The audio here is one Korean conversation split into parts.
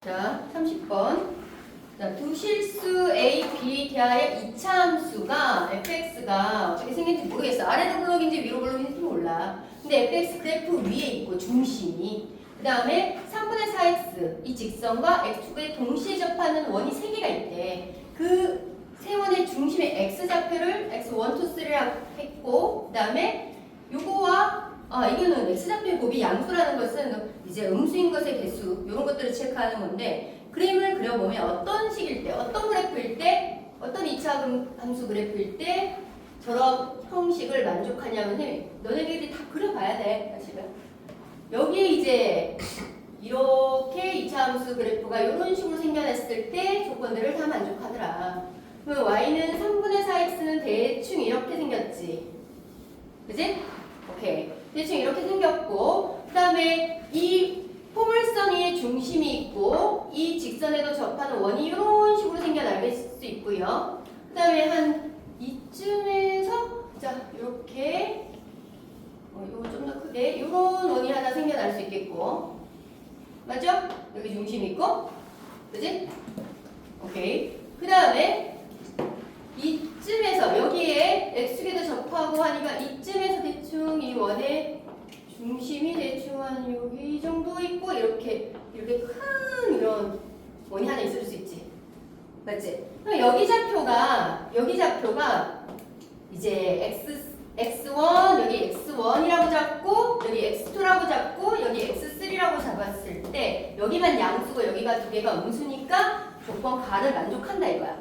자, 30번. 자, 두 실수 A, B 대하여 이차 함수가 fx가 어떻게 생긴지 모르겠어. 아래로 블록인지 위로 블록인지 몰라. 근데 fx 그래프 위에 있고 중심이 그 다음에 3분의 4x 이 직선과 x축에 동시에 접하는 원이 3개가 있대. 그 세 원의 중심의 x좌표를 x1, 2, 3라고 했고 그 다음에 요거와 아 이거는 x좌표의 곱이 양수라는 것은 이제 음수인 것의 개수 이런 것들을 체크하는 건데 그림을 그려보면 어떤 식일 때 어떤 그래프일 때 어떤 2차 함수 그래프일 때 저런 형식을 만족하냐면 너네들이 다 그려봐야 돼 사실은. 여기에 이제 이렇게 2차 함수 그래프가 이런 식으로 생겨났을 때 조건들을 다 만족하더라. 그럼 y는 3분의 4x는 대충 이렇게 생겼지. 그지? 오케이. 대충 이렇게 생겼고 그 다음에 이 포물선 위에 중심이 있고 이 직선에도 접하는 원이 이런 식으로 생겨날 수 있고요 그 다음에 한 이쯤에서 자 이렇게 어, 이거 좀 더 크게 이런 원이 하나 생겨날 수 있겠고 맞죠? 여기 중심 있고 그지? 오케이 그 다음에 이쯤에서 여기에 x축에도 접하고 하니까 이쯤에서 대충 이 원의 중심 이한 여기 정도 있고 이렇게 이렇게 큰 이런 원이 하나 있을 수 있지 맞지? 그럼 여기 좌표가 여기 좌표가 이제 x x1 여기 x1이라고 잡고 여기 x2라고 잡고 여기 x3라고 잡았을 때 여기만 양수고 여기가 두 개가 음수니까 조건 가를 만족한다 이거야.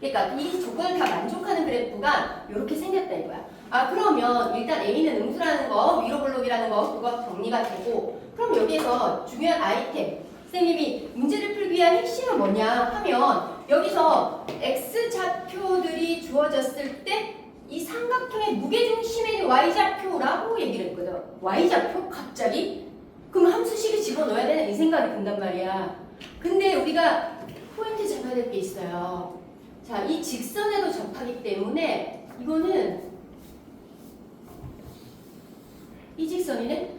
그러니까 이 조건을 다 만족하는 그래프가 이렇게 생겼다 이거야. 아 그러면 일단 A는 음수라는 거, 위로 블록이라는 거 그거 정리가 되고 그럼 여기에서 중요한 아이템 선생님이 문제를 풀기 위한 핵심은 뭐냐 하면 여기서 x 좌표들이 주어졌을 때 이 삼각형의 무게중심의 y좌표라고 얘기를 했거든. y좌표? 갑자기? 그럼 함수식을 집어넣어야 되나 이 생각이 든단 말이야. 근데 우리가 포인트 잡아야 될 게 있어요. 자, 이 직선에도 접하기 때문에 이거는 이 직선이네?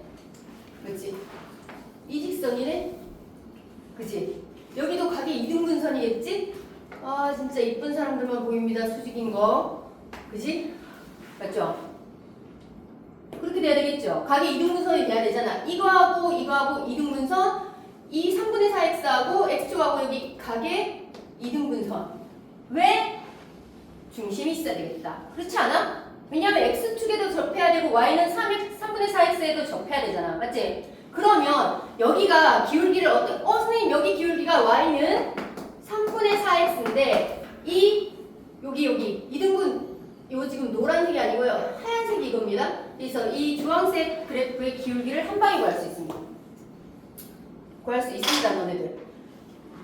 그렇지? 이 직선이네? 그치? 여기도 각이 이등분선이겠지? 아 진짜 이쁜 사람들만 보입니다 수직인 거 그지? 맞죠? 그렇게 돼야 되겠죠? 각이 이등분선이 돼야 되잖아 이거하고 이거하고 이등분선 이 3분의 4x하고 x축하고 여기 각의 이등분선 왜? 중심이 있어야 되겠다 그렇지 않아? 왜냐면 x축에도 접해야 되고 y는 3x, 3분의 4x에도 접해야 되잖아. 맞지? 그러면 여기가 기울기를 어떻게 어 선생님 여기 기울기가 y는 3분의 4x인데 이 여기 여기 이등분 이거 지금 노란색이 아니고요. 하얀색이 이겁니다. 그래서 이 주황색 그래프의 기울기를 한 방에 구할 수 있습니다. 구할 수 있습니다 너네들.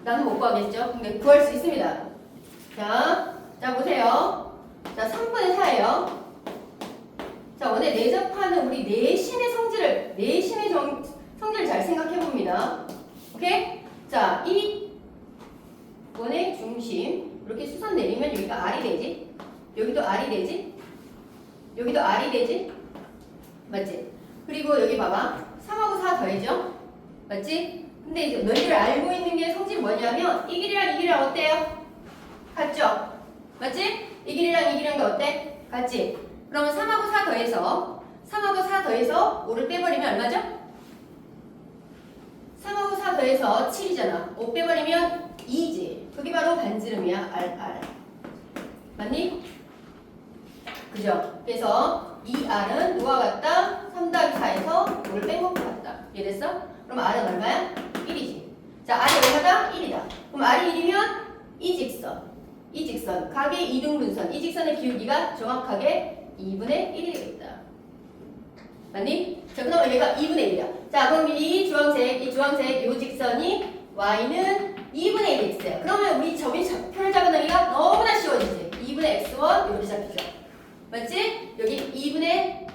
나는 못 구하겠죠? 근데 구할 수 있습니다. 자, 자 보세요. 자 3분의 4예요 자 오늘 내접하는 우리 내심의 성질을 내심의 정, 성질을 잘 생각해 봅니다. 오케이? 자, 이 원의 중심 이렇게 수선 내리면 여기가 R이 되지? 여기도 R이 되지? 여기도 R이 되지? 맞지? 그리고 여기 봐봐. 3하고 4 더해죠? 맞지? 근데 이제 너희들 알고 있는 게 성질이 뭐냐면 이 길이랑 이 길이랑 어때요? 같죠? 맞지? 이 길이랑 이 길이랑 게 어때? 같지? 그러면 3하고 4 더해서 3하고 4 더해서 5를 빼버리면 얼마죠? 3하고 4 더해서 7이잖아. 5 빼버리면 2지. 그게 바로 반지름이야. R, R. 맞니? 그죠? 그래서 이 R은 누가 같다? 3 더하기 4에서 5를 뺀 것과 같다. 이해됐어? 그럼 R은 얼마야? 1이지. 자, R이 얼마다? 1이다. 그럼 R이 1이면 이 직선. 이 직선. 각의 이등분선. 이 직선의 기울기가 정확하게 2분의 1이 되겠다. 맞니? 자, 그러면 얘가 2분의 1이야. 자, 그럼 이 주황색, 이 주황색, 요 직선이 y는 2분의 1x야. 그러면 우리 저기 좌표를 잡아내기가 너무나 쉬워지지. 2분의 x1 이렇게 잡히죠. 맞지? 여기 2분의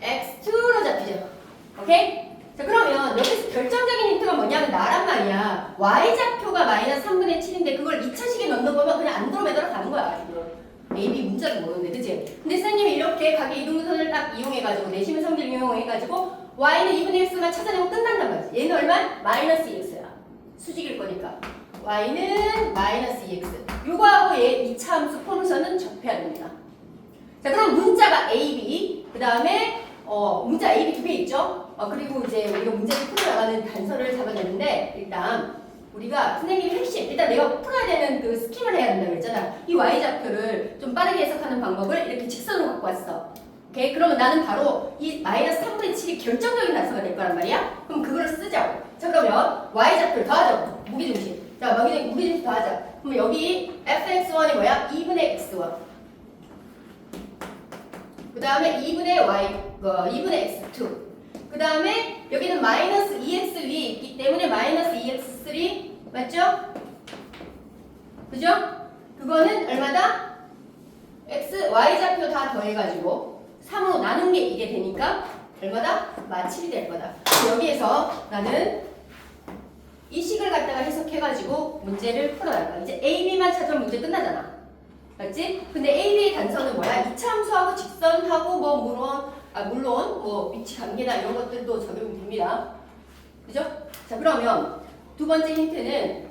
x2로 잡히죠. 오케이? 자, 그러면 여기서 결정적인 힌트가 뭐냐면 나란 말이야. y좌표가 마이너스 3분의 7인데 그걸 2차식에 넣는 거면 그냥 안드로메다로 가는 거야. B 문자를 모르는데, 그치? 근데 선생님이 이렇게 각의 이등분선을 딱 이용해가지고, 내심의 성질 이용해가지고, y는 2분의 x만 찾아내면 끝난단 말이지. 얘는 얼마? 마이너스 2x야. 수직일 거니까. y는 마이너스 2x. 요거하고 얘 이차 함수 포물선은 접해야 됩니다. 자, 그럼 문자가 a, b. 그 다음에 어, 문자 a, b 두 개 있죠? 어, 그리고 이제 우리가 문제를 풀어나가는 단서를 잡아내는데 일단 우리가 선생님 핵심 일단 내가 스킵을 해야 된다고 했잖아. 이 y 좌표를 좀 빠르게 해석하는 방법을 이렇게 직선으로 갖고 왔어. 오케이? 그러면 나는 바로 이 마이너스 3분의 7이 결정적인 단서가 될 거란 말이야. 그럼 그걸 쓰자고. 자 그러면 y 좌표를 더하자. 무게중심. 자 무게중심, 무게중심 더하자. 그럼 여기 fx1이 뭐야? 2분의 x1. 그 다음에 2분의 y, 어, 2분의 x2. 그 다음에 여기는 마이너스 2x 위에 있기 때문에 마이너스 2x3 맞죠? 그죠? 그거는 얼마다? x, y 좌표 다 더해가지고 3으로 나눈 게 이게 되니까 얼마다? 마 7이 될 거다. 여기에서 나는 이 식을 갖다가 해석해가지고 문제를 풀어갈 거야. 이제 A, B만 찾으면 문제 끝나잖아. 맞지? 근데 A, B의 단서는 뭐야? 이차 함수하고 직선하고 뭐 물론 아 물론 뭐 위치 관계나 이런 것들도 적용이 됩니다. 그죠? 자 그러면 두 번째 힌트는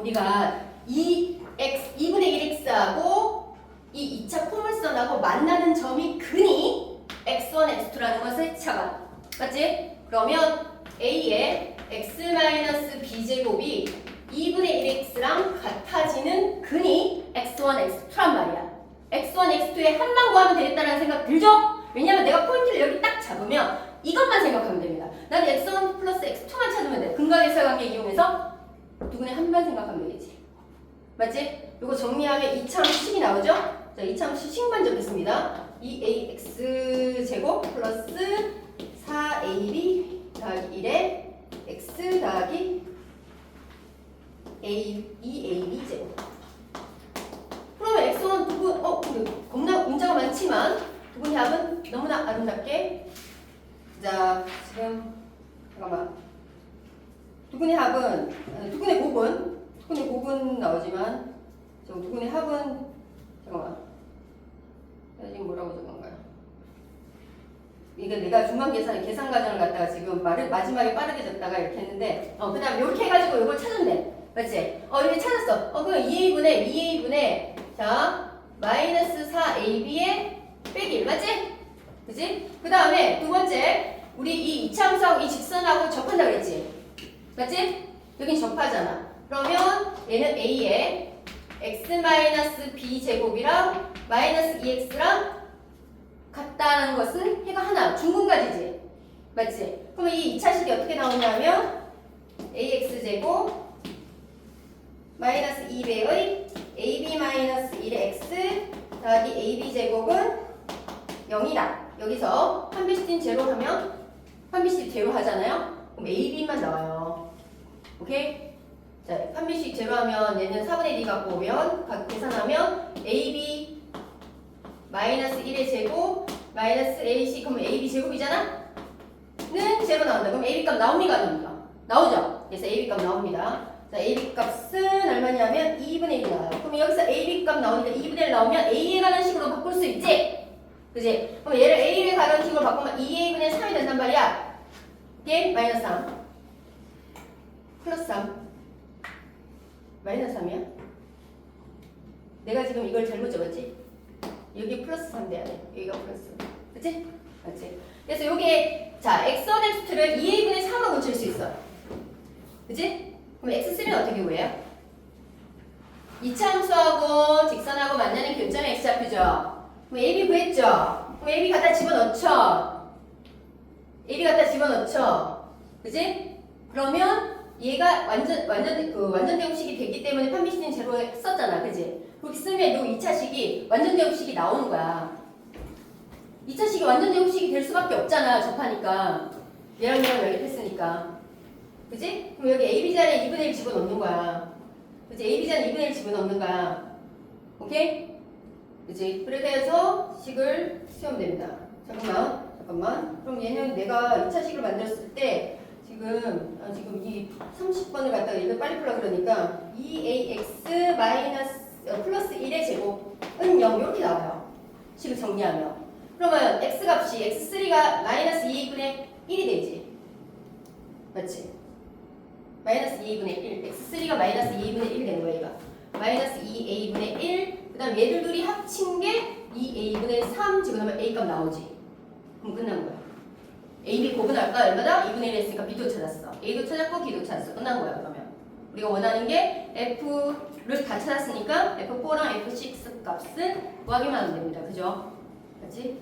우리가 2x 2분의 1x하고 이 2차 포물선하고 만나는 점이 근이 x1, x2라는 것을 차가 맞지? 그러면 a의 x-b 제곱이 2분의 1x랑 같아지는 근이 x1, x2란 말이야. x1, x2의 한만 구하면 되겠다는 생각 들죠? 왜냐면 내가 포인트를 여기 딱 잡으면 이것만 생각하면 됩니다. 나는 x1 플러스 x2만 찾으면 돼. 근각의 관계 이용해서 누구네 한만 생각하면 되겠지. 맞지? 이거 정리하면 2차 식이 나오죠? 자, 2차 식만 적겠습니다. 2ax 제곱 플러스 4ab 더하기 1에 x 더하기 a 2ab 제곱. 그러면 x1 두분 어 근데 겁나 문자가 많지만 두 분의 합은 너무나 아름답게 자 지금 잠깐만 두 분의 합은 어, 두 분의 곱은 두 분의 곱은 나오지만 지금 두 분의 합은 잠깐만 지금 뭐라고 적은가요? 이게 내가 중간 계산 계산 과정을 갖다가 지금 말을 마지막에 빠르게 적다가 이렇게 했는데 어 그다음 이렇게 해가지고 이걸 찾았네 맞지? 어 이렇게 찾았어 어 그럼 2a분의 2a분의 자 마이너스 4ab의 빼기 1 맞지? 그지? 그 다음에 두 번째 우리 이 이차함수하고 이 직선하고 접한다 그랬지? 맞지? 여긴 접하잖아 그러면 얘는 a의 x-b 제곱이랑 마이너스 2x랑 같다는 것은 해가 하나 중근가지지 맞지? 그러면 이 2차식이 어떻게 나오냐면 ax 제곱 마이너스 2배의 ab 마이너스 1의 x 더하기 ab 제곱은 0이다. 여기서 판비스틴 제로 하면 판비스틴 제로 하잖아요. 그럼 ab만 나와요. 오케이? 자, 판비식 제로 하면 얘는 4분의 1 갖고 오면 각 계산하면 ab 마이너스 1의 제곱 마이너스 ac 그러면 ab 제곱이잖아? 는 제로 나온다. 그럼 ab 값 나옵니까? 안 나옵니까? 나오죠? 그래서 ab 값 나옵니다. 자, AB 값은 얼마냐면 2분의 1이 나와요. 그럼 여기서 AB 값 나오니까 2분의 1 나오면 A에 관한 식으로 바꿀 수 있지? 그지? 그럼 얘를 A에 관한 식으로 바꾸면 2A분의 3이 된단 말이야. 이게 마이너스 3. 플러스 3. 마이너스 3이야? 내가 지금 이걸 잘못 적었지? 여기 플러스 3 돼야 돼. 여기가 플러스. 그치? 맞지? 그래서 여기에 자, x1, x2를 2A분의 3으로 고칠 수 있어. 그치? 그럼 x3는 어떻게 구해요? 이차 함수하고 직선하고 만나는 교점의 x좌표죠. 그럼 AB 구했죠? 그럼 AB 갖다 집어넣죠? AB 갖다 집어넣죠? 그지? 그러면 얘가 완전 완전 그 완전 대응식이 됐기 때문에 판비식은 제로에 썼잖아, 그지? 그렇게 쓰면 요 2차식이 완전 대응식이 나오는 거야. 2차식이 완전 대응식이 될 수밖에 없잖아, 접하니까. 얘랑 얘랑 연립했으니까. 그지? 그럼 여기 AB 자리에 2분의 1 집어넣는 거야. 그지? AB 자리에 2분의 1 집어넣는 거야. 오케이? 그지? 그렇게 해서 식을 세우면 됩니다. 잠깐만, 잠깐만. 그럼 얘는 내가 2차 식을 만들었을 때 지금 아, 지금 이 30번을 갖다가 얘를 빨리 풀라 그러니까 2ax 마이너스 어, 플러스 1의 제곱은 0 이렇게 나와요. 식을 정리하면. 그러면 x 값이 x3가 마이너스 2분의 1이 되지. 맞지? 마이너스 2a분의 1 x3가 마이너스 2a분의 1 되는 거야 얘가 마이너스 2a분의 1 그 다음 얘들 둘이 합친 게 2a분의 3 집어넣으면 a 값 나오지 그럼 끝난 거야 a, b 고분할까 얼마다? 2분의 1 했으니까 b도 찾았어 a도 찾았고 b도 찾았어 끝난 거야 그러면 우리가 원하는 게 f를 다 찾았으니까 f4랑 f6 값은 구하기만 하면 됩니다 그죠? 그렇지?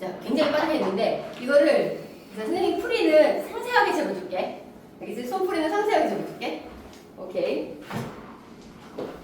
자 굉장히 빠르게 했는데 이거를 자, 선생님 풀이는 상세하게 적어줄게 알겠지? 손풀이는 상세하게 적어줄게 오케이